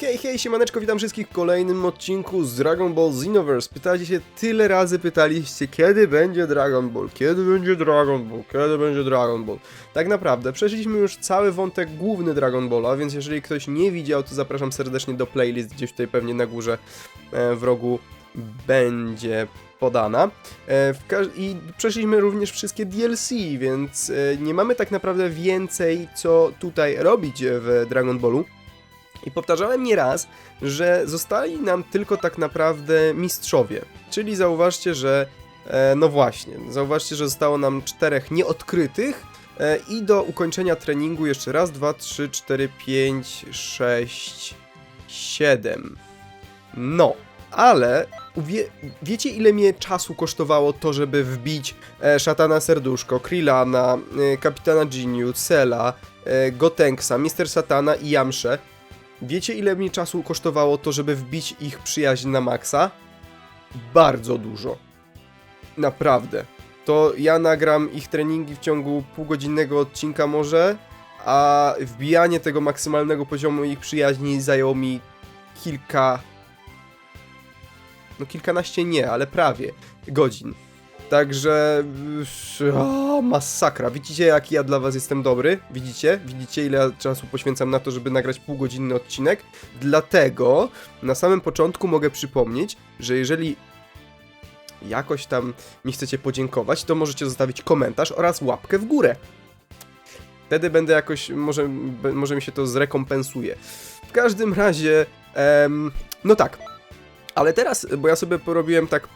Hej, hej, siemaneczko, witam wszystkich w kolejnym odcinku z Dragon Ball Xenoverse. Pytacie się, tyle razy pytaliście, kiedy będzie Dragon Ball, kiedy będzie Dragon Ball, kiedy będzie Dragon Ball. Tak naprawdę, przeszliśmy już cały wątek główny Dragon Balla, więc jeżeli ktoś nie widział, to zapraszam serdecznie do playlist, gdzieś tutaj pewnie na górze e, w rogu będzie podana. E, I przeszliśmy również wszystkie DLC, więc e, nie mamy tak naprawdę więcej co tutaj robić w Dragon Ballu. I powtarzałem nieraz, że zostali nam tylko tak naprawdę mistrzowie. Czyli zauważcie, że e, no właśnie, zauważcie, że zostało nam czterech nieodkrytych e, i do ukończenia treningu jeszcze raz, dwa, trzy, cztery, pięć, sześć, siedem. No, ale wie, wiecie ile mnie czasu kosztowało to, żeby wbić e, Szatana Serduszko, Krillana, e, Kapitana Jinyu, Cela, e, Gotenksa, Mister Satana i Yamsze? Wiecie ile mi czasu kosztowało to, żeby wbić ich przyjaźń na maksa? Bardzo dużo. Naprawdę. To ja nagram ich treningi w ciągu półgodzinnego odcinka może, a wbijanie tego maksymalnego poziomu ich przyjaźni zajęło mi kilka... No kilkanaście nie, ale prawie godzin. Także... O, masakra. Widzicie, jak ja dla was jestem dobry? Widzicie? Widzicie, ile czasu poświęcam na to, żeby nagrać półgodzinny odcinek? Dlatego na samym początku mogę przypomnieć, że jeżeli jakoś tam mi chcecie podziękować, to możecie zostawić komentarz oraz łapkę w górę. Wtedy będę jakoś, może, może mi się to zrekompensuje. W każdym razie, em, no tak. Ale teraz, bo ja sobie porobiłem tak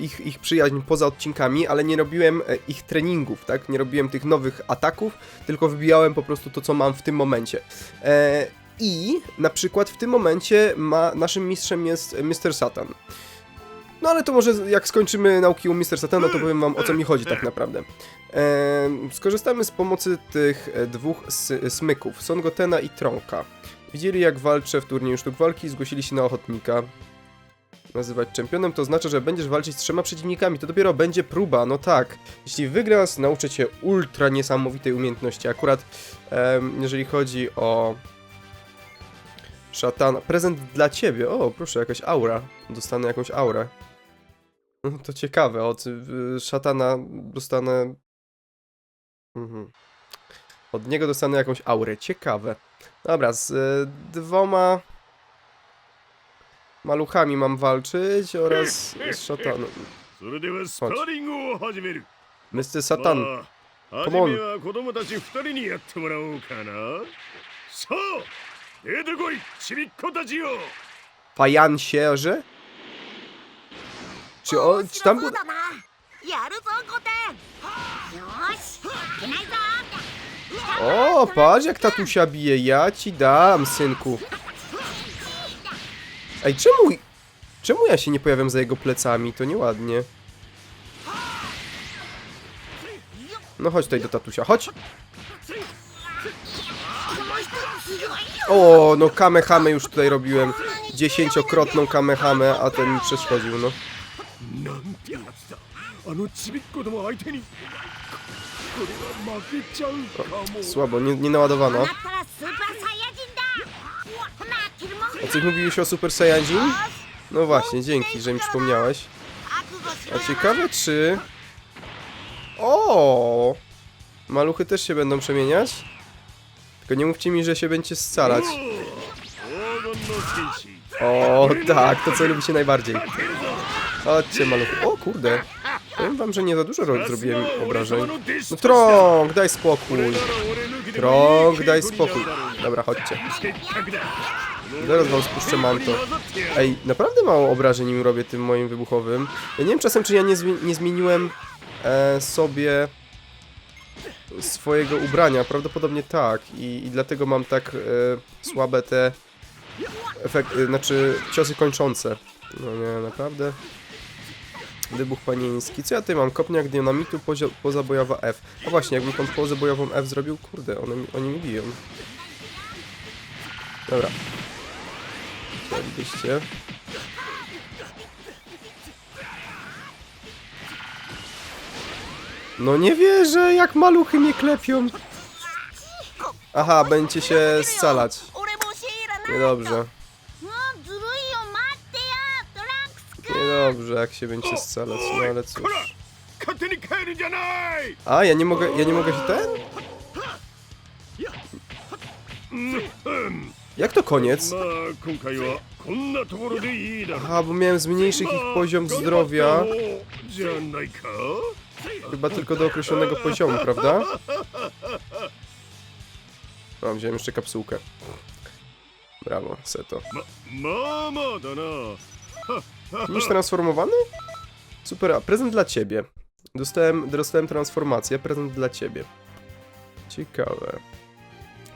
ich, ich przyjaźń poza odcinkami, ale nie robiłem e, ich treningów, tak? Nie robiłem tych nowych ataków, tylko wybijałem po prostu to, co mam w tym momencie. E, I na przykład w tym momencie ma, naszym mistrzem jest Mr. Satan. No ale to może jak skończymy nauki u Mr. Satana, to powiem wam o co mi chodzi tak naprawdę. E, skorzystamy z pomocy tych e, dwóch smyków, Son Gotena i Tronka. Widzieli jak walczę w turnieju sztuk walki, zgłosili się na ochotnika. Nazywać czempionem to znaczy, że będziesz walczyć z trzema przeciwnikami, to dopiero będzie próba, no tak. Jeśli wygrasz, nauczę cię ultra niesamowitej umiejętności. Akurat jeżeli chodzi o szatana, prezent dla ciebie, o proszę, jakaś aura, dostanę jakąś aurę. No, To ciekawe, od y, szatana dostanę... Mhm. Od niego dostanę jakąś aurę, ciekawe. Dobra, z y, dwoma maluchami mam walczyć oraz z szatanem. Chodź. Mr. Satan. Come on. Fajansierze? Czy on... Czy tam... O, patrz jak tatusia bije. Ja ci dam, synku. Ej, czemu... Czemu ja się nie pojawiam za jego plecami? To nieładnie. No chodź tutaj do tatusia, chodź! O, no kamehamę już tutaj robiłem. Dziesięciokrotną kamehamę, a ten mi przeszkodził, no. O, słabo, nie, nie naładowano. A coś mówił o Super Saiyajin? No właśnie, dzięki, że mi przypomniałeś. A ciekawe czy... O! Maluchy też się będą przemieniać? Tylko nie mówcie mi, że się będzie scalać. O, tak, to co lubicie najbardziej. Chodźcie, maluchy. O, kurde. Powiem wam, że nie za dużo zrobiłem obrażeń. No trąg, daj spokój. Trąg, daj spokój. Dobra, chodźcie. Zaraz wam spuszczę manto. Ej, naprawdę mało obrażeń im robię tym moim wybuchowym. Ja nie wiem czasem, czy ja nie, zmi- nie zmieniłem e, sobie swojego ubrania. Prawdopodobnie tak. I, i dlatego mam tak e, słabe te efekt, e, znaczy ciosy kończące. No nie, naprawdę. Wybuch panieński. Co ja tutaj mam? Kopniak dynamitu, pozio- pozabojowa F. A właśnie, jakbym tą pozabojową F zrobił, kurde, one, oni mi biją. Dobra widzielibyście. No nie wierzę, jak maluchy mnie klepią. Aha, będzie się scalać. Niedobrze. Niedobrze, jak się będzie scalać, no ale cóż. A, ja nie mogę, ja nie mogę się ten? Jak to koniec? Aha, bo miałem zmniejszyć ich poziom zdrowia. Chyba tylko do określonego poziomu, prawda? O, wziąłem jeszcze kapsułkę. Brawo, Seto. Już transformowany? Super, a prezent dla ciebie. Dostałem, dostałem transformację, prezent dla ciebie. Ciekawe.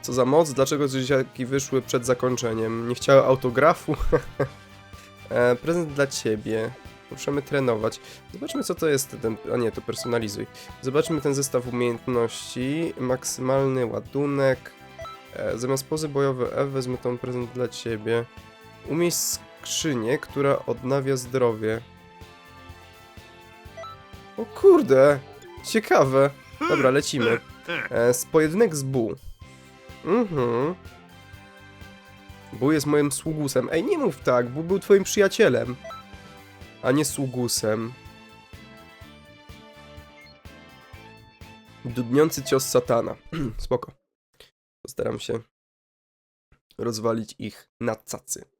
Co za moc? Dlaczego dzieciaki wyszły przed zakończeniem? Nie chciały autografu? e, prezent dla ciebie. Muszemy trenować. Zobaczmy co to jest ten... A nie, to personalizuj. Zobaczmy ten zestaw umiejętności. Maksymalny ładunek. E, zamiast pozy bojowe F wezmę tą prezent dla ciebie. Umieść skrzynię, która odnawia zdrowie. O kurde! Ciekawe. Dobra, lecimy. E, z pojedynek z Bu. Mhm. Bu jest moim sługusem. Ej, nie mów tak, Bu był twoim przyjacielem. A nie sługusem. Dudniący cios satana. Spoko. Postaram się rozwalić ich na cacy.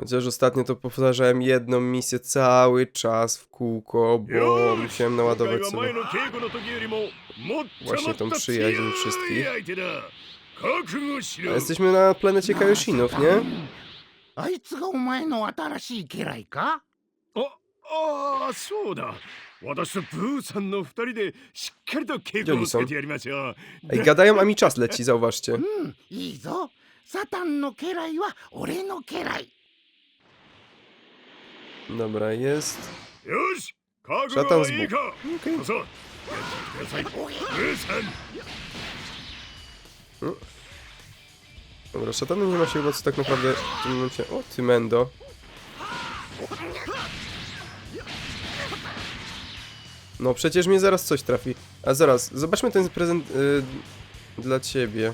Chociaż ostatnio to powtarzałem jedną misję cały czas w kółko, bo musiałem naładować 今回は前 sobie. の稽古の時よりももっと Właśnie もっ tą と przyjaźń 強い wszystkich. 相手だ覚悟し A ろ jesteśmy na planecie Kajoshinów, nie? あいつがお前の新しい家来かあああそうだ私とブーさんの二人でしっかりと稽古をつけてやりましょう Ej, gadają, a mi czas leci, zauważcie. うんいいぞサタンの家来は俺の家来 Dobra, jest. Szatan z Bóg. Okej. Dobra, szatanu nie ma się chyba co tak naprawdę w tym momencie... O, ty mendo. No przecież mnie zaraz coś trafi. A zaraz, zobaczmy ten prezent y, dla ciebie.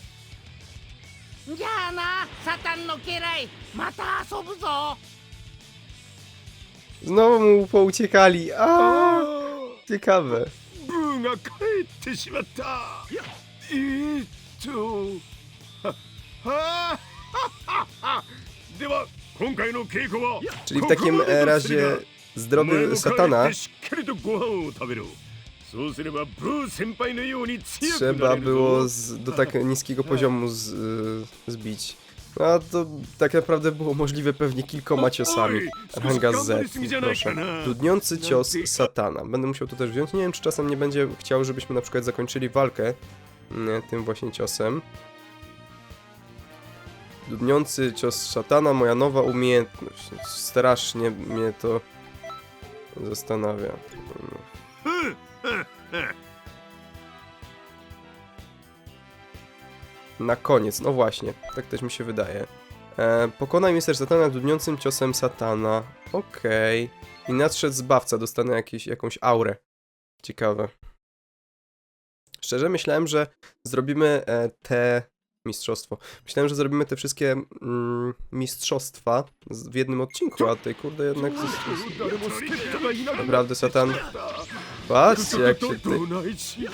じゃあなサタンの家来また遊ぶぞ Znowu mu pouciekali. A, A ciekawe. Czyli w takim razie zdrowy satana. Trzeba było z, do tak niskiego poziomu z, y, zbić. No a to tak naprawdę było możliwe pewnie kilkoma ciosami. Ranga Z, proszę. Dudniący cios satana. Będę musiał to też wziąć. Nie wiem, czy czasem nie będzie chciał, żebyśmy na przykład zakończyli walkę mm, tym właśnie ciosem. Dudniący cios satana. moja nowa umiejętność. Strasznie mnie to zastanawia. Na koniec, no właśnie, tak też mi się wydaje. E, pokonaj mister satana dudniącym ciosem satana. Okej. I nadszedł zbawca, dostanę jakieś, jakąś aurę. Ciekawe. Szczerze myślałem, że zrobimy e, te mistrzostwo. Myślałem, że zrobimy te wszystkie mm, mistrzostwa z- w jednym odcinku, a tutaj kurde jednak... z- 誰も助っ人がいなくなっ Naprawdę satan... Patrzcie jak się tutaj... どないしよ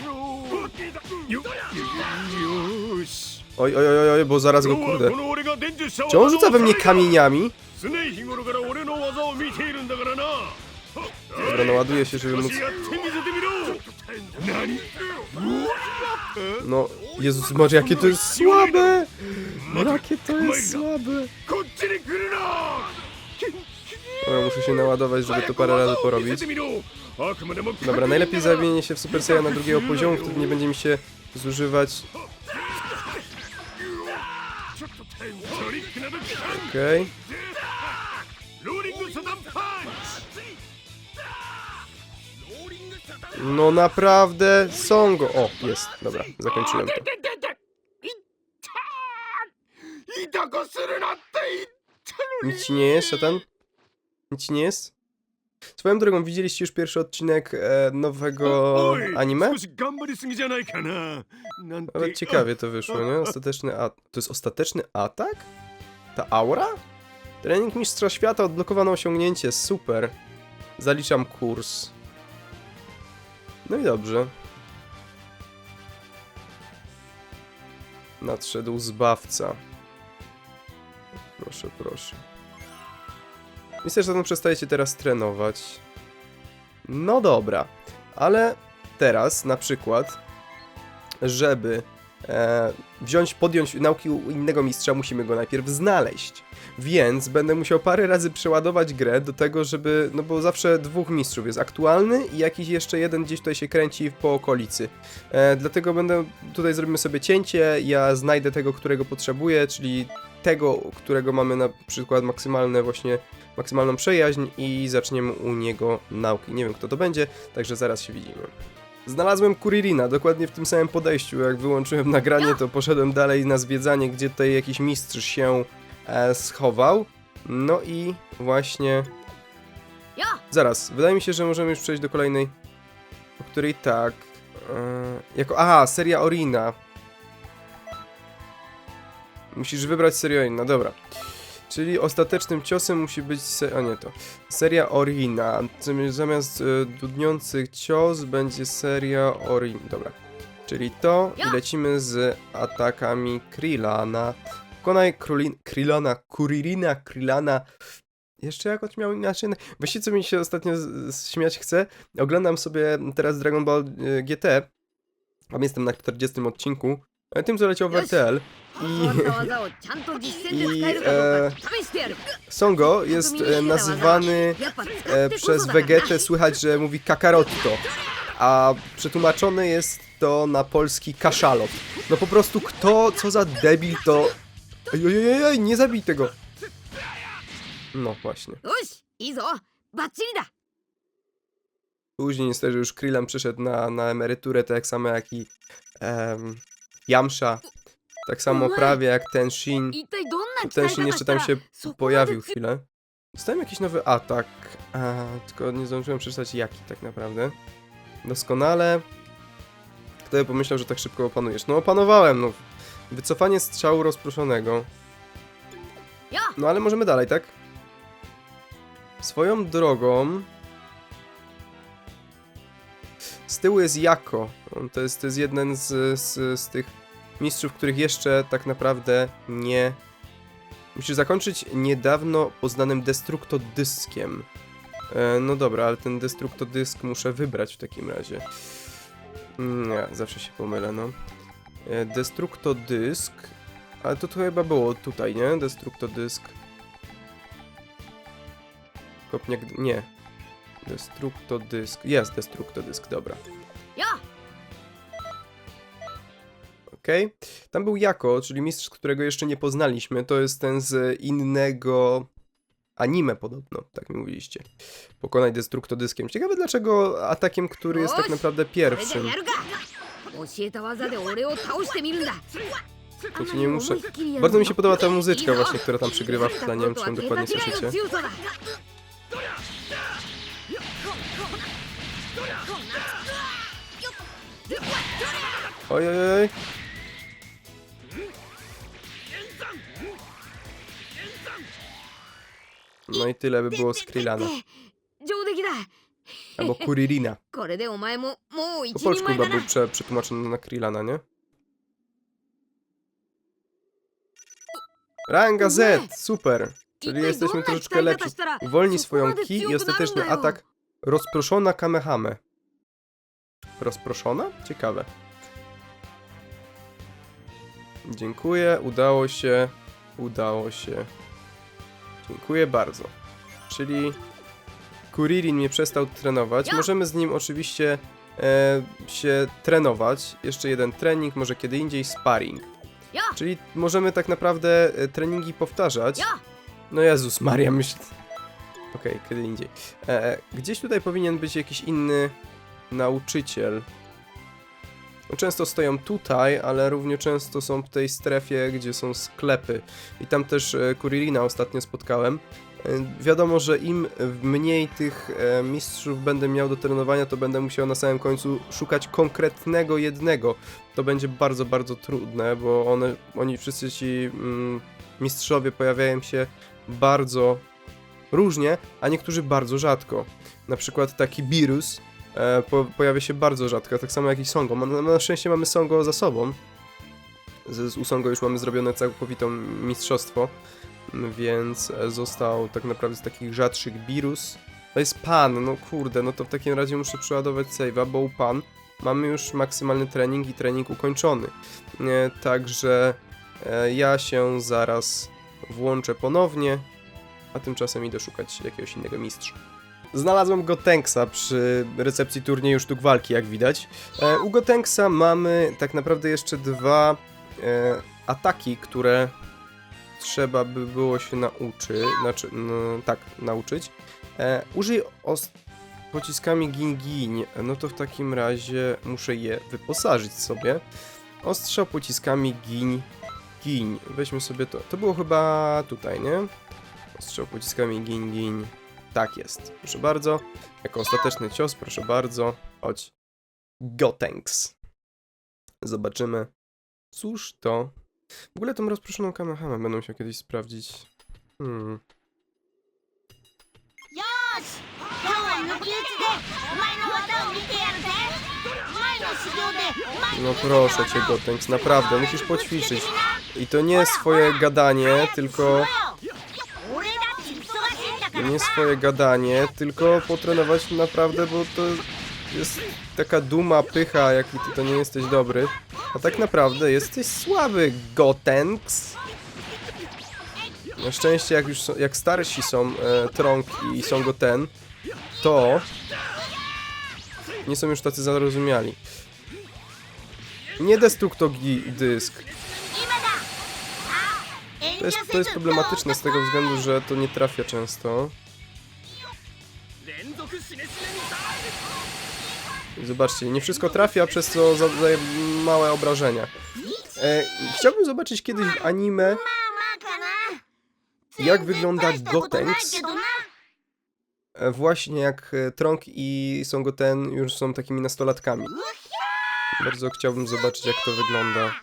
うよよよし Oj, oj, oj, oj, bo zaraz go 今日は kurde... この俺が伝授した Czy on rzuca we mnie kamieniami? 常日頃から俺の技を見ているんだからな Dobra, naładuję się, żeby 少 móc... しやってみせてみろ何 No, Jezus Maria, jakie to jest słabe! Jakie to jest słabe! Dobra, muszę się naładować, żeby to parę razy porobić. Dobra, najlepiej zamienię się w Super Saiyana drugiego poziomu, wtedy nie będzie mi się zużywać... Okej. Okay. No naprawdę, songo. O, jest, dobra, zakończyłem to. Nic ci nie jest, szatan? Nic ci nie jest? Swoją drogą, widzieliście już pierwszy odcinek e, nowego anime? Ale ciekawie to wyszło, nie? Ostateczny a... To jest ostateczny atak? Ta aura? Trening Mistrza Świata, odblokowane osiągnięcie, super. Zaliczam kurs. No i dobrze. Nadszedł zbawca. Proszę, proszę. Myślę, że zatem przestajecie teraz trenować. No dobra, ale teraz na przykład, żeby e, wziąć, podjąć nauki u innego mistrza, musimy go najpierw znaleźć. Więc będę musiał parę razy przeładować grę do tego, żeby. No bo zawsze dwóch mistrzów jest aktualny i jakiś jeszcze jeden gdzieś tutaj się kręci po okolicy. E, dlatego będę. Tutaj zrobimy sobie cięcie. Ja znajdę tego, którego potrzebuję, czyli tego, którego mamy na przykład maksymalne właśnie. Maksymalną przyjaźń i zaczniemy u niego nauki. Nie wiem kto to będzie, także zaraz się widzimy. Znalazłem Kuririna, dokładnie w tym samym podejściu. Jak wyłączyłem nagranie, to poszedłem dalej na zwiedzanie, gdzie tutaj jakiś mistrz się e, schował. No i właśnie. Zaraz, wydaje mi się, że możemy już przejść do kolejnej. O której tak. E, jako. Aha, seria Orina. Musisz wybrać serię Orina, dobra. Czyli ostatecznym ciosem musi być. O nie to. Seria Orina. Zam- Zamiast e, dudniących cios będzie seria Orin. Dobra. Czyli to i lecimy z atakami Krillana. Krulin, Krillana, Kuririna, Krillana. Jeszcze jakoś miał inaczej. Właściwie co mi się ostatnio śmiać chce, oglądam sobie teraz Dragon Ball e, GT. Tam jestem na 40 odcinku. E, tym zaleciał Wertel i... i e, Songo jest e, nazywany e, przez Vegetę, słychać, że mówi kakarotto, a przetłumaczone jest to na polski kaszalot. No po prostu kto, co za debil to... Ej, ej, ej, nie zabij tego! No właśnie. Później niestety już Krillem przyszedł na, na emeryturę, tak samo jak i... Em, Jamsza. Tak samo prawie jak ten Shin. Ten Shin jeszcze tam się pojawił chwilę. Dostałem jakiś nowy atak, a, tylko nie zdążyłem przeczytać jaki tak naprawdę. Doskonale. Kto by pomyślał, że tak szybko opanujesz? No opanowałem, no. Wycofanie strzału rozproszonego. No ale możemy dalej, tak? Swoją drogą... Z tyłu jest Jako. To jest, to jest jeden z, z, z tych mistrzów, których jeszcze tak naprawdę nie... Musisz zakończyć niedawno poznanym Destructodyskiem. E, no dobra, ale ten Destructodysk muszę wybrać w takim razie. Mm, Nie, zawsze się pomylę, no. E, Destructodysk... Ale to, chyba było tutaj, nie? Destructodysk. Kopniak... Nie. Destructodysk. Jest Destructodysk, dobra. よ Okej. Tam był Jako, czyli mistrz, którego jeszcze nie poznaliśmy. To jest ten z innego anime podobno, tak mi mówiliście. Pokonaj destrukto dyskiem. Ciekawe dlaczego atakiem, który jest tak naprawdę pierwszym. Nie muszę. Bardzo mi się podoba ta muzyczka właśnie, która tam przygrywa w tle. Nie wiem, czy ją dokładnie słyszycie. Ojej. No i tyle by było z Krillana. 上出来だ Albo Kuririna. これでお前ももう一 Po 人 polsku 前 chyba だな był prze, przetłumaczony na Krillana, nie? Ranga Z! Super! Czyli jesteśmy troszeczkę lepsi. Uwolnij swoją ki i ostateczny atak rozproszona Kamehame. Rozproszona? Ciekawe. Dziękuję, udało się. Udało się. Dziękuję bardzo. Czyli Kuririn mnie przestał trenować. Możemy z nim oczywiście e, się trenować. Jeszcze jeden trening, może kiedy indziej sparring. よ Czyli możemy tak naprawdę e, treningi powtarzać. よ No Jezus Maria, myśl... Okej, kiedy indziej. E, e, gdzieś tutaj powinien być jakiś inny nauczyciel. No, Często stoją tutaj, ale równie często są w tej strefie, gdzie są sklepy. I tam też e, Kuririna ostatnio spotkałem. E, wiadomo, że im mniej tych e, mistrzów będę miał do trenowania, to będę musiał na samym końcu szukać konkretnego jednego. To będzie bardzo, bardzo trudne, bo one, oni wszyscy ci mm, mistrzowie pojawiają się bardzo różnie, a niektórzy bardzo rzadko. Na przykład taki Birus e, po, pojawia się bardzo rzadko, tak samo jak i Songo. Na, na szczęście mamy Songo za sobą. Z, z u Songo już mamy zrobione całkowitą mistrzostwo, więc e, został tak naprawdę z takich rzadszych Birus. To jest Pan, no kurde, no to w takim razie muszę przeładować save'a, bo u Pan mamy już maksymalny trening i trening ukończony. E, także e, ja się zaraz włączę ponownie, a tymczasem idę szukać jakiegoś innego mistrza. Znalazłem Gotenksa przy recepcji turnieju sztuk walki, jak widać. E, u Gotenksa mamy tak naprawdę jeszcze dwa e, ataki, które trzeba by było się nauczyć. Znaczy, no, tak, nauczyć. E, użyj pociskami gin-gin. No to w takim razie muszę je wyposażyć sobie. Ostrzał pociskami gin gin. Weźmy sobie to. To było chyba tutaj, nie? Ostrzał pociskami gin gin. Tak jest. Proszę bardzo. Jako ostateczny cios, proszę bardzo. Chodź. Gotenks. Zobaczymy. Cóż to? W ogóle tą rozproszoną Kamahamę będą się kiedyś sprawdzić. Hmm. No, no proszę cię, Gotenks, naprawdę, musisz poćwiczyć. I to nie swoje gadanie, tylko nie さ swoje gadanie, tylko potrenować naprawdę, bo to jest taka duma, pycha, jaki ty to nie jesteś dobry. A tak naprawdę jesteś słaby, Gotenks. Na szczęście, jak już są, jak starsi są e, Trąg i są Goten, to nie są już tacy zarozumiali. Nie destrukto dysk jest, to jest problematyczne z tego względu, że to nie trafia często. Zobaczcie, nie wszystko trafia, przez co zadaje małe obrażenia. E, chciałbym zobaczyć kiedyś w anime, jak wygląda Gotenks. E, właśnie jak e, Trąg i Songoten już są takimi nastolatkami. Bardzo chciałbym zobaczyć, jak to wygląda.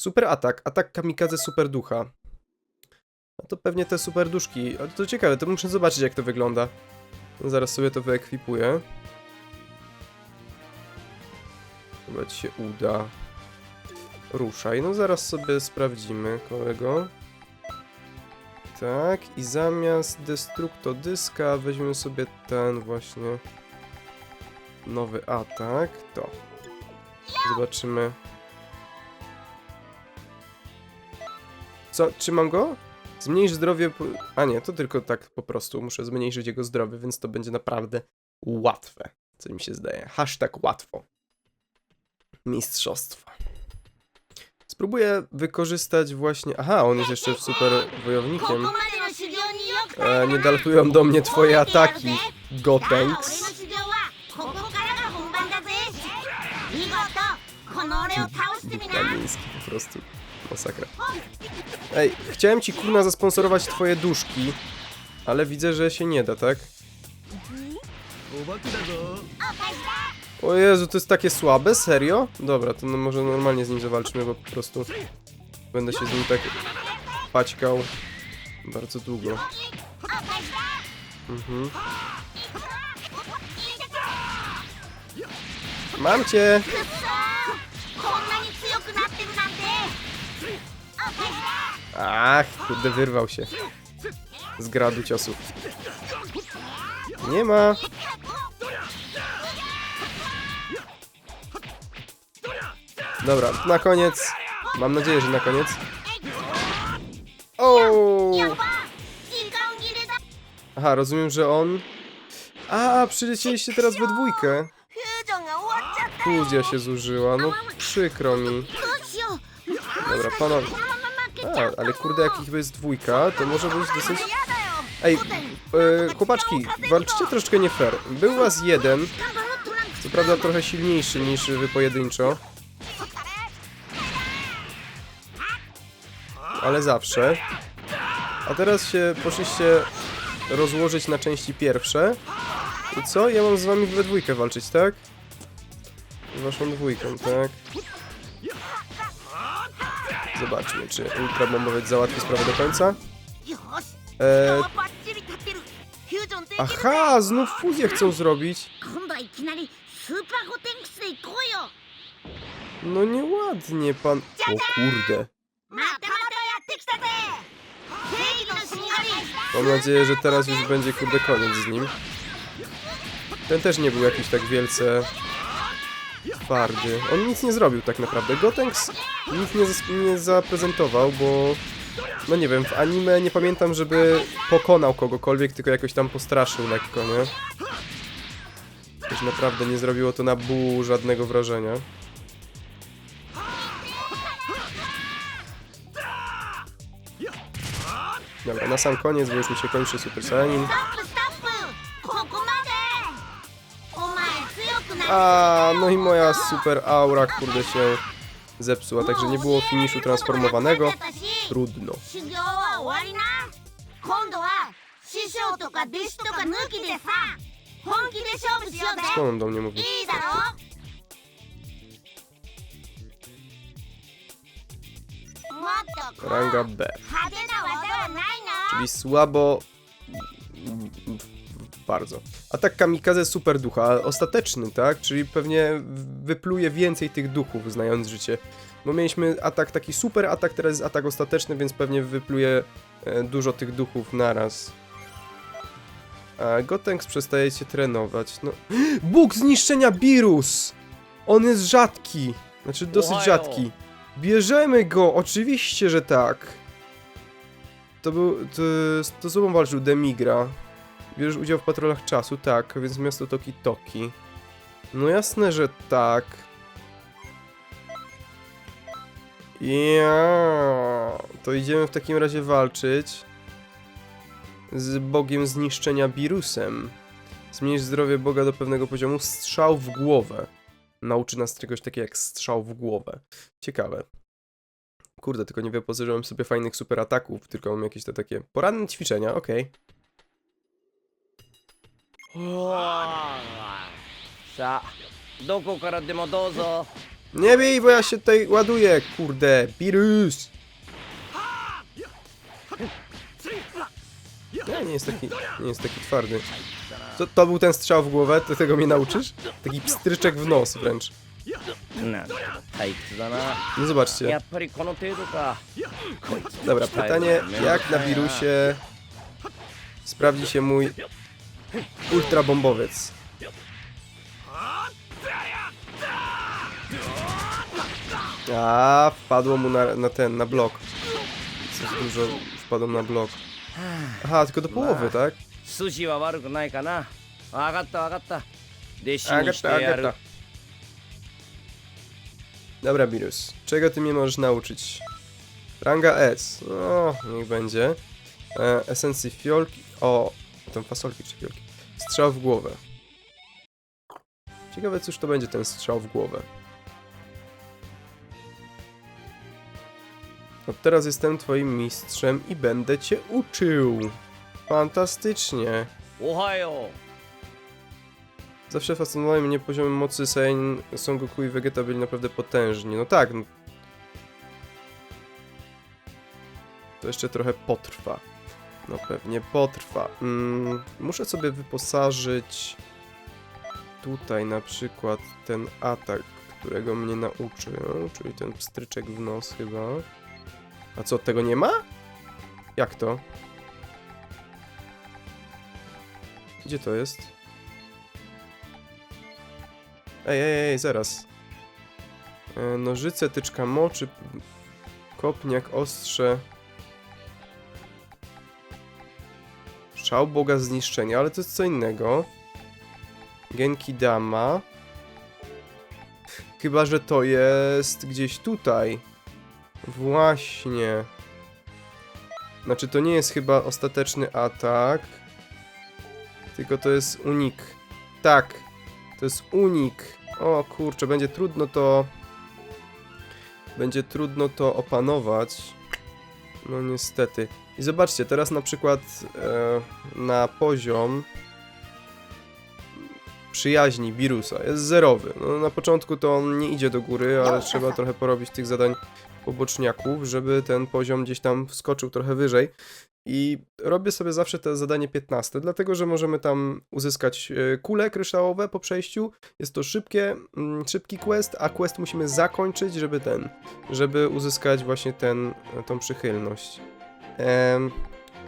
Super atak, atak kamikadze super ducha. A to pewnie te super duszki. Ale to ciekawe, to muszę zobaczyć, jak to wygląda. No, zaraz sobie to wyekwipuję. Chyba ci się uda. Ruszaj. No zaraz sobie sprawdzimy, kolego. Tak, i zamiast destrukto dyska weźmiemy sobie ten właśnie nowy atak. To. Zobaczymy. Co, trzymam go? Zmniejsz zdrowie... Po... A nie, to tylko tak po prostu muszę zmniejszyć jego zdrowie, więc to będzie naprawdę łatwe, co mi się zdaje. Hashtag łatwo. Mistrzostwa. Spróbuję wykorzystać właśnie... Aha, on jest jeszcze super wojownikiem. E, nie daltują do mnie twoje ataki, Gotenks. Italiański po prostu. Masakra. Ej, chciałem ci kurna zasponsorować twoje duszki, ale widzę, że się nie da, tak? O Jezu, to jest takie słabe? Serio? Dobra, to no może normalnie z nim zawalczymy, bo po prostu będę się z nim tak paćkał bardzo długo. Mhm. Mam cię! Ach, kurde, wyrwał się. Z gradu ciosów. Nie ma. Dobra, na koniec. Mam nadzieję, że na koniec. O! Aha, rozumiem, że on... A, przylecieliście teraz we dwójkę. Kuzia się zużyła, no przykro mi. Dobra, panowie. A, ale kurde, jak ich jest dwójka, to może być dosyć... Ej, e, chłopaczki, walczycie troszeczkę nie fair. Był was jeden, co prawda trochę silniejszy niż wy pojedynczo. Ale zawsze. A teraz się poszliście rozłożyć na części pierwsze. I co? Ja mam z wami we dwójkę walczyć, tak? Z waszą dwójką, tak? Zobaczmy, czy ultrabombowiec załatwi sprawę do końca. Eee... Aha, znów fuzję chcą zrobić. No nieładnie pan... O kurde. Mam nadzieję, że teraz już będzie kurde koniec z nim. Ten też nie był jakiś tak wielce twardy. On nic nie zrobił tak naprawdę. Gotenks nic nie, nie zaprezentował, bo no nie wiem, w anime nie pamiętam, żeby pokonał kogokolwiek, tylko jakoś tam postraszył lekko, nie? Też naprawdę nie zrobiło to na Bu żadnego wrażenia. Dobra, na sam koniec, bo już mi się kończy Super Saiyanin. A, no i moja super aura, kurde się zepsuła, także nie było finiszu transformowanego. Trudno. Skąd on do mnie mówi? Ranga B. Czyli słabo bardzo. Atak kamikaze super ducha, ostateczny, tak? Czyli pewnie wypluje więcej tych duchów, znając życie. Bo mieliśmy atak taki super atak, teraz jest atak ostateczny, więc pewnie wypluje e, dużo tych duchów naraz. A Gotenks przestaje się trenować. No. Bóg zniszczenia Birus! On jest rzadki. Znaczy dosyć rzadki. Bierzemy go, oczywiście, że tak. To był. To, to z tobą walczył Demigra. Bierzesz udział w patrolach czasu, tak, więc miasto Toki Toki. No jasne, że tak. Ja, to idziemy w takim razie walczyć z bogiem zniszczenia Birusem. Zmniejsz zdrowie boga do pewnego poziomu, strzał w głowę. Nauczy nas czegoś takiego jak strzał w głowę. Ciekawe. Kurde, tylko nie wyposażyłem sobie fajnych super ataków, tylko mam jakieś te takie poranne ćwiczenia, okej. さあどこからでもどうぞ Nie bij, bo ja się tutaj ładuję, kurde, Birus! Nie, nie jest taki, nie jest taki twardy. To, to był ten strzał w głowę, ty tego mnie nauczysz? Taki pstryczek w nos wręcz. なんだ退屈だな No や zobaczcie. っぱりこの程度か Dobra, pytanie, jak na wirusie sprawdzi się mój ultra bombowiec? A, wpadło mu na, na ten, na blok. Coś dużo wpadło na blok. Aha, tylko do połowy, tak? 筋は悪くないかな分かった分かった弟子にして Agata, やる agata. Dobra, Birus. Czego ty mnie możesz nauczyć? Ranga S. No, niech będzie. E, esencji fiolki. O, tam fasolki czy piłki. Strzał w głowę. Ciekawe, cóż to będzie ten strzał w głowę. Od teraz jestem twoim mistrzem i będę cię uczył. Fantastycznie. Ohio! Zawsze fascynowały mnie poziomy mocy Saiyan, Son Goku i Vegeta byli naprawdę potężni. No tak. No. To jeszcze trochę potrwa. No pewnie potrwa. Mm, muszę sobie wyposażyć tutaj na przykład ten atak, którego mnie nauczył, czyli ten pstryczek w nos chyba. A co, tego nie ma? Jak to? Gdzie to jest? Ej, ej, ej, zaraz. E, nożyce, tyczka moczy, kopniak, ostrze. Szał Boga zniszczenia, ale to jest co innego. Genki Dama. Chyba, że to jest gdzieś tutaj. Właśnie. Znaczy, to nie jest chyba ostateczny atak. Tylko to jest unik. Tak. To jest unik. O kurczę, będzie trudno to... Będzie trudno to opanować. No niestety. I zobaczcie, teraz na przykład e, na poziom przyjaźni Birusa jest zerowy. No, na początku to on nie idzie do góry, ale trzeba trochę porobić tych zadań poboczniaków, żeby ten poziom gdzieś tam wskoczył trochę wyżej. I robię sobie zawsze te zadanie 15, dlatego że możemy tam uzyskać e, kule kryształowe po przejściu. Jest to szybkie, mm, szybki quest, a quest musimy zakończyć, żeby ten, żeby uzyskać właśnie ten, tą przychylność. Em,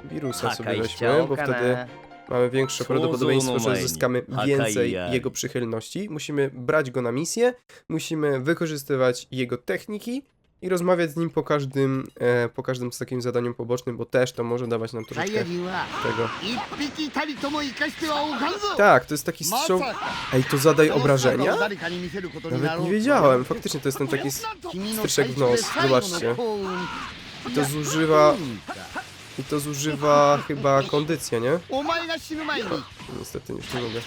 Wirusa sobie weźmy, bo wtedy mamy większe prawdopodobieństwo, że uzyskamy więcej jego przychylności. Musimy brać go na misję, musimy wykorzystywać jego techniki i rozmawiać z nim po każdym, e, po każdym z takim zadaniu pobocznym, bo też to może dawać nam troszeczkę tego. Tak, to jest taki strzał... Ej, to zadaj obrażenia? Nawet nie wiedziałem, faktycznie to jest ten taki stryczek w nos, zobaczcie. I to zużywa... I to zużywa chyba kondycję, nie? Niestety, już nie mogę.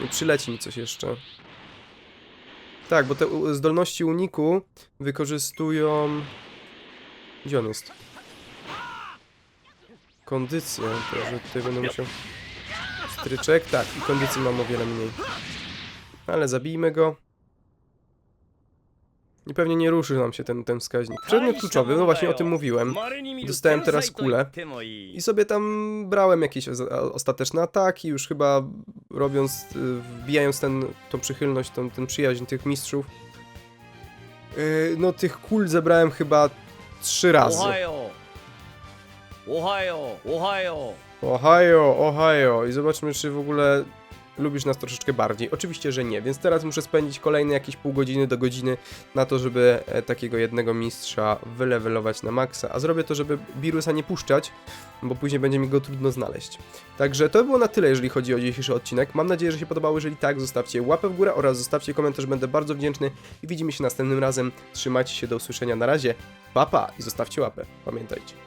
Nie przyleci mi coś jeszcze. Tak, bo te zdolności uniku wykorzystują... Gdzie on jest? Kondycję, także tutaj będę musiał... Stryczek, tak, i kondycji mam o wiele mniej. Ale zabijmy go. I pewnie nie ruszy nam się ten, ten wskaźnik. Przedmiot kluczowy, no właśnie o tym mówiłem. Dostałem teraz kulę i sobie tam brałem jakieś ostateczne ataki, już chyba robiąc, y, wbijając ten, tą przychylność, tą, ten przyjaźń tych mistrzów. Y, no tych kul zebrałem chyba trzy razy. Ohio, Ohio, Ohio. Ohio, Ohio. I zobaczmy, czy w ogóle lubisz nas troszeczkę bardziej. Oczywiście, że nie, więc teraz muszę spędzić kolejne jakieś pół godziny do godziny na to, żeby e, takiego jednego mistrza wylewelować na maksa. A zrobię to, żeby Birusa nie puszczać, bo później będzie mi go trudno znaleźć. Także to było na tyle, jeżeli chodzi o dzisiejszy odcinek. Mam nadzieję, że się podobało. Jeżeli tak, zostawcie łapę w górę oraz zostawcie komentarz, będę bardzo wdzięczny. I widzimy się następnym razem. Trzymajcie się, do usłyszenia na razie. Papa pa, i zostawcie łapę. Pamiętajcie.